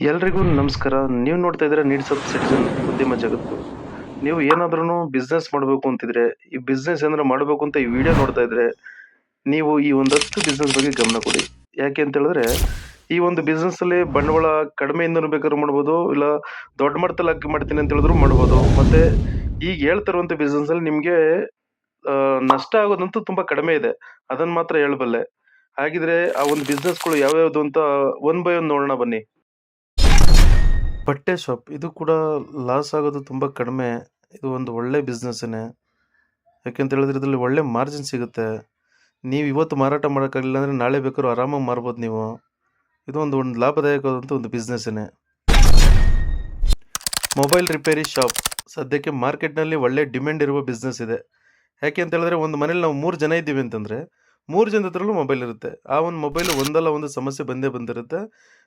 ಎಲ್ರಿಗೂ ನಮಸ್ಕಾರ. ನೀವು ನೋಡ್ತಾ ಇದ್ದೀರಾ ನೀಡ್ಸ್ ಆಫ್ ಸಿಟಿಸನ್, ಉದ್ಯಮ ಜಗತ್ತು. ನೀವು ಏನಾದ್ರೂ ಬಿಸ್ನೆಸ್ ಮಾಡಬೇಕು ಅಂತಿದ್ರೆ, ಈ ಬಿಸ್ನೆಸ್ ಏನಾದ್ರು ಮಾಡಬೇಕು ಅಂತ ಈ ವಿಡಿಯೋ ನೋಡ್ತಾ ಇದ್ರೆ, ನೀವು ಈ ಒಂದಷ್ಟು ಬಿಸ್ನೆಸ್ ಬಗ್ಗೆ ಗಮನ ಕೊಡಿ. ಯಾಕೆ ಅಂತ ಹೇಳಿದ್ರೆ ಈ ಒಂದು ಬಿಸ್ನೆಸ್ ಅಲ್ಲಿ ಬಂಡವಾಳ ಕಡಿಮೆಯಿಂದ ಬೇಕಾದ್ರೂ ಮಾಡ್ಬೋದು, ಇಲ್ಲ ದೊಡ್ಡ ಮಟ್ಟದಲ್ಲಿ ಹಾಕಿ ಮಾಡ್ತೀನಿ ಅಂತ ಹೇಳಿದ್ರು ಮಾಡ್ಬೋದು. ಮತ್ತೆ ಈಗ ಹೇಳ್ತಿರುವಂತ ಬಿಸ್ನೆಸ್ ಅಲ್ಲಿ ನಿಮ್ಗೆ ನಷ್ಟ ಆಗೋದಂತೂ ತುಂಬಾ ಕಡಿಮೆ ಇದೆ. ಅದನ್ನ ಮಾತ್ರ ಹೇಳಬಲ್ಲೆ. ಹಾಗಿದ್ರೆ ಆ ಒಂದು ಬಿಸ್ನೆಸ್ಗಳು ಯಾವ್ಯಾವ್ದು ಅಂತ ಒನ್ ಬೈ ಒನ್ ನೋಡೋಣ ಬನ್ನಿ. ಬಟ್ಟೆ ಶಾಪ್ ಇದು ಕೂಡ ಲಾಸ್ ಆಗೋದು ತುಂಬ ಕಡಿಮೆ. ಇದು ಒಂದು ಒಳ್ಳೆ ಬಿಸ್ನೆಸ್ಸೇ ಯಾಕೆಂತ ಹೇಳಿದ್ರೆ ಇದರಲ್ಲಿ ಒಳ್ಳೆ ಮಾರ್ಜಿನ್ ಸಿಗುತ್ತೆ. ನೀವು ಇವತ್ತು ಮಾರಾಟ ಮಾಡೋಕ್ಕಾಗಲಿಲ್ಲ ಅಂದರೆ ನಾಳೆ ಬೇಕಾದ್ರೂ ಆರಾಮಾಗಿ ಮಾರ್ಬೋದು ನೀವು. ಇದು ಒಂದು ಒಂದು ಲಾಭದಾಯಕವಾದಂಥ ಒಂದು ಬಿಸ್ನೆಸ್ಸೇ ಮೊಬೈಲ್ ರಿಪೇರಿ ಶಾಪ್ ಸದ್ಯಕ್ಕೆ ಮಾರ್ಕೆಟ್ನಲ್ಲಿ ಒಳ್ಳೆ ಡಿಮ್ಯಾಂಡ್ ಇರುವ ಬಿಸ್ನೆಸ್ ಇದೆ. ಯಾಕೆ ಅಂತ ಹೇಳಿದ್ರೆ ಒಂದು ಮನೇಲಿ ನಾವು ಮೂರು ಜನ ಇದ್ದೀವಿ ಅಂತಂದರೆ ಮೂರು ಜನದ ಹತ್ರಲ್ಲೂ ಮೊಬೈಲ್ ಇರುತ್ತೆ. ಆ ಒಂದು ಮೊಬೈಲ್ ಒಂದಲ್ಲ ಒಂದು ಸಮಸ್ಯೆ ಬಂದೇ ಬಂದಿರುತ್ತೆ.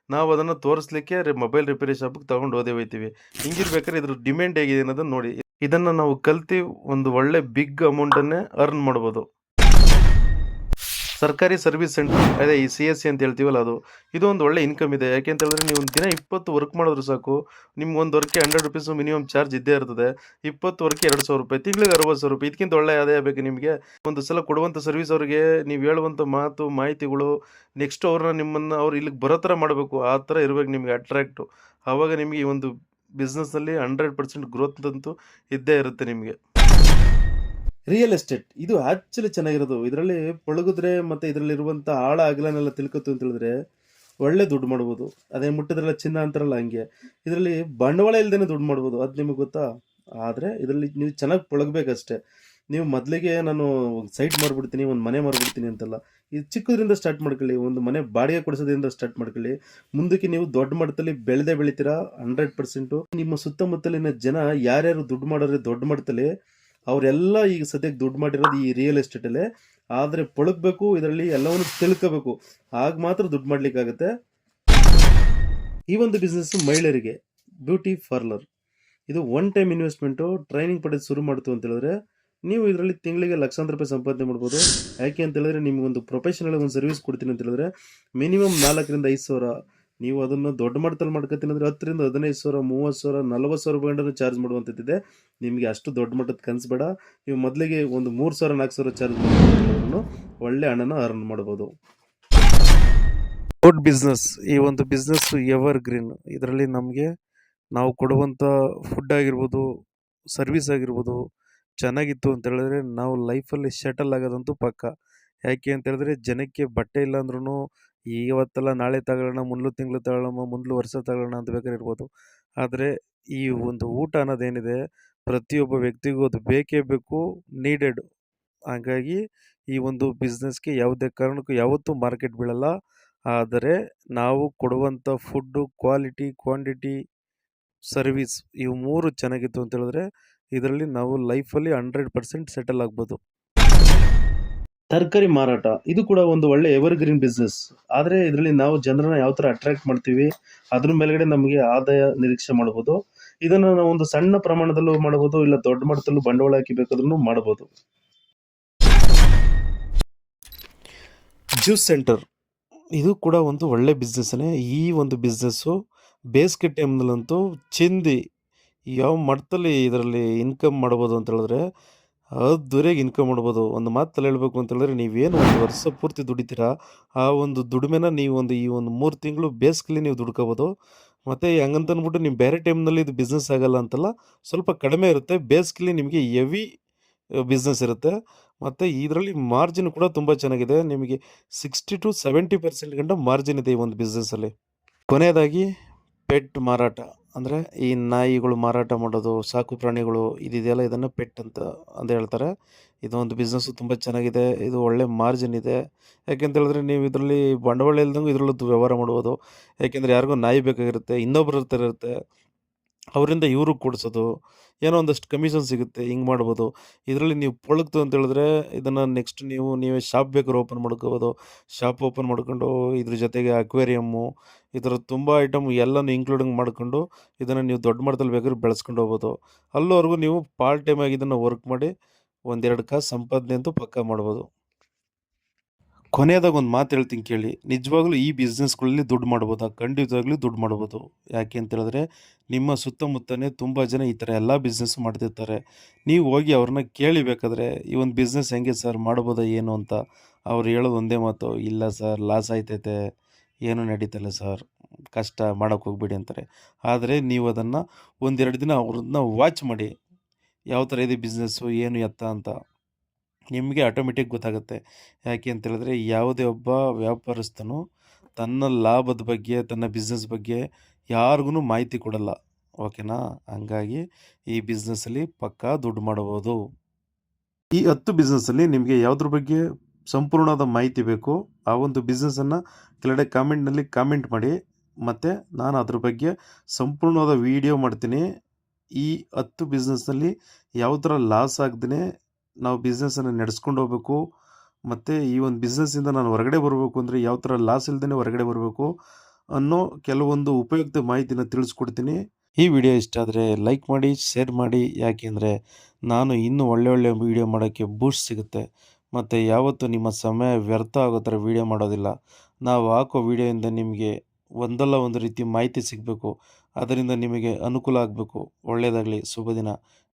ನಾವು ಅದನ್ನು ತೋರಿಸ್ಲಿಕ್ಕೆ ಮೊಬೈಲ್ ರಿಪೇರಿ ಶಾಪ್ಗೆ ತಗೊಂಡು ಓದೇ ಹೋಯ್ತೀವಿ. ಹಿಂಗಿರ್ಬೇಕಾದ್ರೆ ಇದ್ರ ಡಿಮ್ಯಾಂಡ್ ಹೇಗಿದೆ ಅನ್ನೋದನ್ನ ನೋಡಿ. ಇದನ್ನು ನಾವು ಕಲ್ತು ಒಂದು ಒಳ್ಳೆ ಬಿಗ್ ಅಮೌಂಟನ್ನೇ ಅರ್ನ್ ಮಾಡ್ಬೋದು. ಸರ್ಕಾರಿ ಸರ್ವಿಸ್ ಸೆಂಟರ್, ಅದೇ ಈ ಸಿ ಎಸ್ ಸಿ ಅಂತ ಹೇಳ್ತೀವಲ್ಲ ಅದು ಇದು ಒಂದು ಒಳ್ಳೆ ಇನ್ಕಮ್ ಇದೆ. ಯಾಕೆ ಅಂತ ಹೇಳಿದ್ರೆ ನೀವು ಒಂದು ದಿನ ಇಪ್ಪತ್ತು ವರ್ಕ್ ಮಾಡಿದ್ರು ಸಾಕು, ನಿಮ್ಗೆ ಒಂದು ವರ್ಕ್ಗೆ ಹಂಡ್ರೆಡ್ ರುಪೀಸ್ ಮಿನಿಮಮ್ ಚಾರ್ಜ್ ಇದ್ದೇ ಇರ್ತದೆ. ಇಪ್ಪತ್ತು ವರ್ಕ್ಗೆ ಎರಡು ಸಾವಿರ ರೂಪಾಯಿ, ತಿಂಗಳಿಗೆ ಅರವತ್ತು ಸಾವಿರ ರೂಪಾಯಿ, ಇದಕ್ಕಿಂತ ಒಳ್ಳೆ ಆದಾಯ ಬೇಕು ನಿಮಗೆ. ಒಂದು ಸಲ ಕೊಡುವಂಥ ಸರ್ವಿಸ್ ಅವರಿಗೆ ನೀವು ಹೇಳುವಂಥ ಮಾತು, ಮಾಹಿತಿಗಳು ನೆಕ್ಸ್ಟ್ ಅವ್ರನ್ನ ನಿಮ್ಮನ್ನು ಅವ್ರು ಇಲ್ಲಿಗೆ ಬರೋ ಥರ ಮಾಡಬೇಕು. ಆ ಥರ ಇರಬೇಕು ನಿಮಗೆ ಅಟ್ರಾಕ್ಟು ಆವಾಗ ನಿಮಗೆ ಈ ಒಂದು ಬಿಸ್ನೆಸ್ನಲ್ಲಿ ಹಂಡ್ರೆಡ್ ಪರ್ಸೆಂಟ್ ಗ್ರೋತ್ ಅಂತೂ ಇದ್ದೇ ಇರುತ್ತೆ ನಿಮಗೆ. ರಿಯಲ್ ಎಸ್ಟೇಟ್ ಇದು ಆಕ್ಚುಲಿ ಚೆನ್ನಾಗಿರೋದು. ಇದರಲ್ಲಿ ಪಳಗಿದ್ರೆ ಮತ್ತೆ ಇದರಲ್ಲಿರುವಂಥ ಆಳ ಅಗಲನೆಲ್ಲ ತಿಳ್ಕೊತು ಅಂತ ಹೇಳಿದ್ರೆ ಒಳ್ಳೆ ದುಡ್ಡು ಮಾಡ್ಬೋದು. ಅದೇ ಮುಟ್ಟಿದ್ರೆಲ್ಲ ಚಿನ್ನ ಅಂತಾರಲ್ಲ ಹಂಗೆ. ಇದರಲ್ಲಿ ಬಂಡವಾಳ ಇಲ್ದೇನೆ ದುಡ್ಡು ಮಾಡ್ಬೋದು. ಅದು ನಿಮಗೆ ಗೊತ್ತಾ? ಆದರೆ ಇದರಲ್ಲಿ ನೀವು ಚೆನ್ನಾಗಿ ಪಳಗಬೇಕಷ್ಟೇ. ನೀವು ಮೊದಲಿಗೆ ನಾನು ಸೈಟ್ ಮಾಡಿಬಿಡ್ತೀನಿ ಒಂದು ಮನೆ ಮಾಡಿಬಿಡ್ತೀನಿ ಅಂತಲ್ಲ. ಇದು ಚಿಕ್ಕದ್ರಿಂದ ಸ್ಟಾರ್ಟ್ ಮಾಡ್ಕೊಳ್ಳಿ. ಒಂದು ಮನೆ ಬಾಡಿಗೆ ಕೊಡಿಸೋದ್ರಿಂದ ಸ್ಟಾರ್ಟ್ ಮಾಡ್ಕೊಳ್ಳಿ. ಮುಂದಕ್ಕೆ ನೀವು ದೊಡ್ಡ ಮಟ್ಟದಲ್ಲಿ ಬೆಳೆದೇ ಬೆಳಿತೀರಾ? ಹಂಡ್ರೆಡ್ ಪರ್ಸೆಂಟು ನಿಮ್ಮ ಸುತ್ತಮುತ್ತಲಿನ ಜನ ಯಾರ್ಯಾರು ದುಡ್ಡು ಮಾಡೋದ್ರೆ ದೊಡ್ಡ ಮಟ್ಟದಲ್ಲಿ ಅವರೆಲ್ಲ ಈಗ ಸದ್ಯಕ್ಕೆ ದುಡ್ಡು ಮಾಡಿರೋದು ಈ ರಿಯಲ್ ಎಸ್ಟೇಟಲ್ಲೇ ಆದರೆ ಪಳಗಬೇಕು, ಇದರಲ್ಲಿ ಎಲ್ಲವನ್ನು ತಿಳ್ಕೋಬೇಕು. ಆಗ ಮಾತ್ರ ದುಡ್ಡು ಮಾಡಲಿಕ್ಕಾಗತ್ತೆ. ಈ ಒಂದು ಬಿಸ್ನೆಸ್ ಮಹಿಳೆಯರಿಗೆ ಬ್ಯೂಟಿ ಪಾರ್ಲರ್ ಇದು ಒನ್ ಟೈಮ್ ಇನ್ವೆಸ್ಟ್ಮೆಂಟು ಟ್ರೈನಿಂಗ್ ಪಡೆದು ಶುರು ಮಾಡ್ತು ಅಂತ ಹೇಳಿದ್ರೆ, ನೀವು ಇದರಲ್ಲಿ ತಿಂಗಳಿಗೆ ಲಕ್ಷಾಂತರ ರೂಪಾಯಿ ಸಂಪಾದನೆ ಮಾಡ್ಬೋದು. ಯಾಕೆ ಅಂತ ಹೇಳಿದ್ರೆ, ನಿಮ್ಗೊಂದು ಪ್ರೊಫೆಷನಲ್ ಒಂದು ಸರ್ವಿಸ್ ಕೊಡ್ತೀನಿ ಅಂತ ಹೇಳಿದ್ರೆ ಮಿನಿಮಮ್ ನಾಲ್ಕರಿಂದ ಐದು ಸಾವಿರ ನೀವು ಅದನ್ನು ದೊಡ್ಡ ಮಟ್ಟದಲ್ಲಿ ಮಾಡ್ಕೊತೀನಿ ಅಂದರೆ ಹತ್ತರಿಂದ ಹದಿನೈದು ಸಾವಿರ, ಮೂವತ್ತು ಸಾವಿರ, ನಲ್ವತ್ತು ಸಾವಿರ ರೂಪಾಯಿ ಚಾರ್ಜ್ ಮಾಡುವಂಥದ್ದಿದೆ. ನಿಮಗೆ ಅಷ್ಟು ದೊಡ್ಡ ಮಟ್ಟದ ಕನಸು ಬೇಡ. ನೀವು ಮೊದಲಿಗೆ ಒಂದು ಮೂರು ಸಾವಿರ, ನಾಲ್ಕು ಸಾವಿರ ಚಾರ್ಜ್ ಮಾಡಿದ್ರು ಒಳ್ಳೆ ಹಣನ ಅರ್ನ್ ಮಾಡ್ಬೋದು. ಫುಡ್ ಬಿಸ್ನೆಸ್ ಈ ಒಂದು ಬಿಸ್ನೆಸ್ ಎವರ್ ಗ್ರೀನ್ ಇದರಲ್ಲಿ ನಮಗೆ ನಾವು ಕೊಡುವಂಥ ಫುಡ್ ಆಗಿರ್ಬೋದು ಸರ್ವಿಸ್ ಆಗಿರ್ಬೋದು ಚೆನ್ನಾಗಿತ್ತು ಅಂತ ಹೇಳಿದ್ರೆ ನಾವು ಲೈಫಲ್ಲಿ ಸೆಟಲ್ ಆಗೋದಂತೂ ಪಕ್ಕ. ಯಾಕೆ ಅಂತ ಹೇಳಿದ್ರೆ ಜನಕ್ಕೆ ಬಟ್ಟೆ ಇಲ್ಲ ಅಂದ್ರೂ ಇವತ್ತೆಲ್ಲ ನಾಳೆ ತಗೊಳ್ಳೋಣ ಮುಂದ್ಲು ತಿಂಗಳು ತಗೊಳ್ಳೋಣ ಮುಂದ್ಲು ವರ್ಷ ತಗೊಳ್ಳೋಣ ಅಂತ ಬೇಕಾದ್ರೆ ಇರ್ಬೋದು. ಆದರೆ ಈ ಒಂದು ಊಟ ಅನ್ನೋದೇನಿದೆ ಪ್ರತಿಯೊಬ್ಬ ವ್ಯಕ್ತಿಗೂ ಅದು ಬೇಕೇ ಬೇಕು ನೀಡೆಡ್ ಹಾಗಾಗಿ ಈ ಒಂದು ಬಿಸ್ನೆಸ್ಗೆ ಯಾವುದೇ ಕಾರಣಕ್ಕೂ ಯಾವತ್ತೂ ಮಾರ್ಕೆಟ್ ಬೀಳಲ್ಲ. ಆದರೆ ನಾವು ಕೊಡುವಂಥ ಫುಡ್ಡು ಕ್ವಾಲಿಟಿ ಕ್ವಾಂಟಿಟಿ ಸರ್ವಿಸ್ ಇವು ಮೂರು ಚೆನ್ನಾಗಿತ್ತು ಅಂತ ಹೇಳಿದ್ರೆ ಇದರಲ್ಲಿ ನಾವು ಲೈಫಲ್ಲಿ ಹಂಡ್ರೆಡ್ ಪರ್ಸೆಂಟ್ ಸೆಟಲ್ ಆಗ್ಬೋದು. ತರಕಾರಿ ಮಾರಾಟ. ಇದು ಕೂಡ ಒಂದು ಒಳ್ಳೆ ಎವರ್ಗ್ರೀನ್ ಬಿಸ್ನೆಸ್ ಆದರೆ ಇದರಲ್ಲಿ ನಾವು ಜನರನ್ನ ಯಾವ ಥರ ಅಟ್ರಾಕ್ಟ್ ಮಾಡ್ತೀವಿ, ಅದ್ರ ಮೇಲ್ಗಡೆ ನಮಗೆ ಆದಾಯ ನಿರೀಕ್ಷೆ ಮಾಡ್ಬೋದು. ಇದನ್ನು ನಾವು ಒಂದು ಸಣ್ಣ ಪ್ರಮಾಣದಲ್ಲೂ ಮಾಡ್ಬೋದು, ಇಲ್ಲ ದೊಡ್ಡ ಮಟ್ಟದಲ್ಲೂ ಬಂಡವಾಳ ಹಾಕಿ ಬೇಕಾದ್ರೂ ಮಾಡ್ಬೋದು. ಜ್ಯೂಸ್ ಸೆಂಟರ್ ಇದು ಕೂಡ ಒಂದು ಒಳ್ಳೆ ಬಿಸ್ನೆಸ್ನೇ ಈ ಒಂದು ಬಿಸ್ನೆಸ್ಸು ಬೇಸಿಗೆ ಟೈಮ್ನಲ್ಲಂತೂ ಚಿಂದಿ ಯಾವ ಮಟ್ಟದಲ್ಲಿ ಇದರಲ್ಲಿ ಇನ್ಕಮ್ ಮಾಡ್ಬೋದು ಅಂತ ಹೇಳಿದ್ರೆ ಅದ್ದೂರಿಯಾಗಿ ಇನ್ಕಮ್ ಮಾಡ್ಬೋದು. ಒಂದು ಮಾತಲ್ಲಿ ಹೇಳಬೇಕು ಅಂತ ಹೇಳಿದ್ರೆ ನೀವೇನು ಒಂದು ವರ್ಷ ಪೂರ್ತಿ ದುಡಿತೀರಾ? ಆ ಒಂದು ದುಡಿಮೆನ ನೀವು ಒಂದು ಈ ಒಂದು ಮೂರು ತಿಂಗಳು ಬೇಸಿಕಲಿ ನೀವು ದುಡ್ಕೋಬೋದು. ಮತ್ತು ಹಂಗಂತ ಅಂದ್ಬಿಟ್ಟು ನೀವು ಬೇರೆ ಟೈಮ್ನಲ್ಲಿ ಇದು ಬಿಸ್ನೆಸ್ ಆಗಲ್ಲ ಅಂತಲ್ಲ, ಸ್ವಲ್ಪ ಕಡಿಮೆ ಇರುತ್ತೆ. ಬೇಸಿಕಲಿ ನಿಮಗೆ ಹೆವಿ ಬಿಸ್ನೆಸ್ ಇರುತ್ತೆ. ಮತ್ತು ಇದರಲ್ಲಿ ಮಾರ್ಜಿನ್ ಕೂಡ ತುಂಬ ಚೆನ್ನಾಗಿದೆ. ನಿಮಗೆ ಸಿಕ್ಸ್ಟಿ ಟು ಸೆವೆಂಟಿ ಪರ್ಸೆಂಟ್ ಗಂಟ ಮಾರ್ಜಿನ್ ಇದೆ ಈ ಒಂದು ಬಿಸ್ನೆಸ್ಸಲ್ಲಿ ಕೊನೆಯದಾಗಿ ಪೆಟ್ ಮಾರಾಟ. ಅಂದರೆ ಈ ನಾಯಿಗಳು ಮಾರಾಟ ಮಾಡೋದು, ಸಾಕು ಪ್ರಾಣಿಗಳು ಇದಿದೆಯಲ್ಲ ಇದನ್ನು ಪೆಟ್ ಅಂತ ಅಂತ ಹೇಳ್ತಾರೆ. ಇದೊಂದು ಬಿಸ್ನೆಸ್ಸು ತುಂಬ ಚೆನ್ನಾಗಿದೆ, ಇದು ಒಳ್ಳೆ ಮಾರ್ಜಿನ್ ಇದೆ. ಯಾಕೆಂತ ಹೇಳಿದ್ರೆ ನೀವು ಇದರಲ್ಲಿ ಬಂಡವಾಳ ಇಲ್ದಂಗೆ ಇದರಲ್ಲೂ ವ್ಯವಹಾರ ಮಾಡ್ಬೋದು. ಯಾಕೆಂದರೆ ಯಾರಿಗೂ ನಾಯಿ ಬೇಕಾಗಿರುತ್ತೆ, ಇನ್ನೊಬ್ರ ಹತ್ರ ಇರುತ್ತೆ. ಅವರಿಂದ ಇವರು ಕೊಡಿಸೋದು, ಏನೋ ಒಂದಷ್ಟು ಕಮಿಷನ್ ಸಿಗುತ್ತೆ, ಹಿಂಗೆ ಮಾಡ್ಬೋದು. ಇದರಲ್ಲಿ ನೀವು ಪೊಳಗ್ತು ಅಂತ ಹೇಳಿದ್ರೆ, ಇದನ್ನು ನೆಕ್ಸ್ಟ್ ನೀವು, ನೀವೇ ಶಾಪ್ ಬೇಕಾದ್ರೆ ಓಪನ್ ಮಾಡ್ಕೋಬೋದು. ಶಾಪ್ ಓಪನ್ ಮಾಡ್ಕೊಂಡು ಇದ್ರ ಜೊತೆಗೆ ಅಕ್ವೇರಿಯಮ್ಮು ಈ ಥರ ತುಂಬ ಐಟಮ್ ಎಲ್ಲನೂ ಇನ್ಕ್ಲೂಡಿಂಗ್ ಮಾಡ್ಕೊಂಡು, ಇದನ್ನು ನೀವು ದೊಡ್ಡ ಮಟ್ಟದಲ್ಲಿ ಬೇಕಾದ್ರೆ ಬೆಳೆಸ್ಕೊಂಡು ಹೋಗ್ಬೋದು. ಅಲ್ಲೋವರೆಗೂ ನೀವು ಪಾರ್ಟ್ ಟೈಮ್ ಆಗಿ ಇದನ್ನು ವರ್ಕ್ ಮಾಡಿ ಒಂದೆರಡು ಕಾಸು ಸಂಪಾದನೆ ಅಂತೂ ಪಕ್ಕ ಮಾಡ್ಬೋದು. ಕೊನೆಯದಾಗ ಒಂದು ಮಾತು ಹೇಳ್ತೀನಿ ಕೇಳಿ. ನಿಜವಾಗ್ಲೂ ಈ ಬಿಸ್ನೆಸ್ಗಳಲ್ಲಿ ದುಡ್ಡು ಮಾಡ್ಬೋದಾ ಖಂಡಿತವಾಗ್ಲೂ ದುಡ್ಡು ಮಾಡ್ಬೋದು. ಯಾಕೆ ಅಂತ ಹೇಳಿದ್ರೆ, ನಿಮ್ಮ ಸುತ್ತಮುತ್ತನೇ ತುಂಬ ಜನ ಈ ಥರ ಎಲ್ಲ ಬಿಸ್ನೆಸ್ ಮಾಡ್ತಿರ್ತಾರೆ. ನೀವು ಹೋಗಿ ಅವ್ರನ್ನ ಕೇಳಿಬೇಕಾದ್ರೆ ಈ ಒಂದು ಬಿಸ್ನೆಸ್ ಹೆಂಗೆ ಸರ್ ಮಾಡ್ಬೋದ, ಏನು ಅಂತ ಅವ್ರು ಹೇಳೋದು ಒಂದೇ ಮಾತು, ಇಲ್ಲ ಸರ್ ಲಾಸ್ ಆಯ್ತೈತೆ, ಏನು ನಡೀತಲ್ಲ ಸರ್ ಕಷ್ಟ ಮಾಡೋಕ್ಕೆ ಹೋಗ್ಬೇಡಿ ಅಂತಾರೆ. ಆದರೆ ನೀವು ಅದನ್ನು ಒಂದೆರಡು ದಿನ ಅವ್ರನ್ನ ವಾಚ್ ಮಾಡಿ, ಯಾವ ಥರ ಇದೆ ಬಿಸ್ನೆಸ್ಸು ಏನು ಎತ್ತ ಅಂತ. ನಿಮಗೆ ಆಟೋಮೆಟಿಕ್ ಗೊತ್ತಾಗುತ್ತೆ. ಯಾಕೆ ಅಂತ ಹೇಳಿದ್ರೆ ಯಾವುದೇ ಒಬ್ಬ ವ್ಯಾಪಾರಸ್ಥನು ತನ್ನ ಲಾಭದ ಬಗ್ಗೆ, ತನ್ನ ಬಿಸ್ನೆಸ್ ಬಗ್ಗೆ ಯಾರಿಗೂ ಮಾಹಿತಿ ಕೊಡಲ್ಲ. ಓಕೆನಾ ಹಂಗಾಗಿ ಈ ಬಿಸ್ನೆಸ್ಸಲ್ಲಿ ಪಕ್ಕಾ ದುಡ್ಡು ಮಾಡಬಹುದು. ಈ ಹತ್ತು ಬಿಸ್ನೆಸ್ಸಲ್ಲಿ ನಿಮಗೆ ಯಾವುದ್ರ ಬಗ್ಗೆ ಸಂಪೂರ್ಣವಾದ ಮಾಹಿತಿ ಬೇಕು, ಆ ಒಂದು ಬಿಸ್ನೆಸ್ಸನ್ನು ಕೆಳಗಡೆ ಕಾಮೆಂಟ್ನಲ್ಲಿ ಕಾಮೆಂಟ್ ಮಾಡಿ, ಮತ್ತು ನಾನು ಅದ್ರ ಬಗ್ಗೆ ಸಂಪೂರ್ಣವಾದ ವಿಡಿಯೋ ಮಾಡ್ತೀನಿ. ಈ ಹತ್ತು ಬಿಸ್ನೆಸ್ನಲ್ಲಿ ಯಾವ ಥರ ಲಾಸ್ ಆಗದೇ ನಾವು ಬಿಸ್ನೆಸ್ಸನ್ನು ನಡೆಸ್ಕೊಂಡು ಹೋಗ್ಬೇಕು. ಮತ್ತು ಈ ಒಂದು ಬಿಸ್ನೆಸ್ಸಿಂದ ನಾನು ಹೊರಗಡೆ ಬರಬೇಕು ಅಂದರೆ ಯಾವ ಥರ ಲಾಸ್ ಇಲ್ಲದೇ ಹೊರಗಡೆ ಬರಬೇಕು ಅನ್ನೋ ಕೆಲವೊಂದು ಉಪಯುಕ್ತ ಮಾಹಿತಿನ ತಿಳಿಸ್ಕೊಡ್ತೀನಿ. ಈ ವಿಡಿಯೋ ಇಷ್ಟ ಆದರೆ ಲೈಕ್ ಮಾಡಿ ಶೇರ್ ಮಾಡಿ. ಯಾಕೆಂದರೆ ನಾನು ಇನ್ನೂ ಒಳ್ಳೆ ಒಳ್ಳೆ ವಿಡಿಯೋ ಮಾಡೋಕ್ಕೆ ಬೂಸ್ಟ್ ಸಿಗುತ್ತೆ. ಮತ್ತು ಯಾವತ್ತೂ ನಿಮ್ಮ ಸಮಯ ವ್ಯರ್ಥ ಆಗೋ ಥರ ವಿಡಿಯೋ ಮಾಡೋದಿಲ್ಲ. ನಾವು ಹಾಕೋ ವಿಡಿಯೋಯಿಂದ ನಿಮಗೆ ಒಂದಲ್ಲ ಒಂದು ರೀತಿ ಮಾಹಿತಿ ಸಿಗಬೇಕು. ಅದರಿಂದ ನಿಮಗೆ ಅನುಕೂಲ ಆಗಬೇಕು. ಒಳ್ಳೆಯದಾಗಲಿ. ಶುಭ ದಿನ.